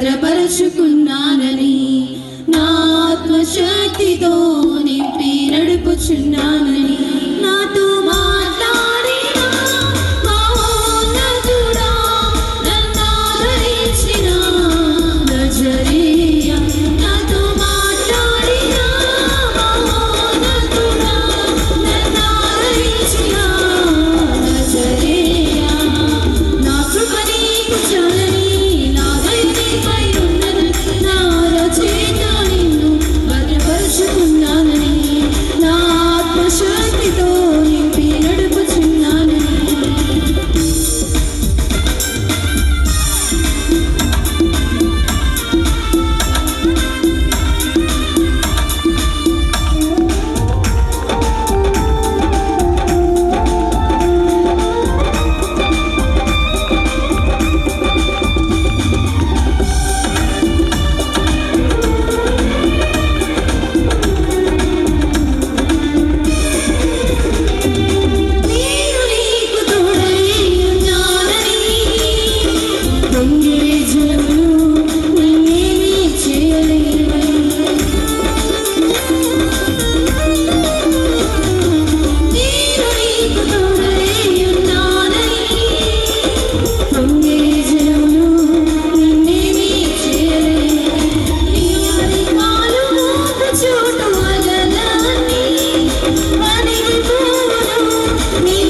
భద్రపరుచుకున్నానని నా ఆత్మశక్తితో నింపి నడుపుచున్నానని me.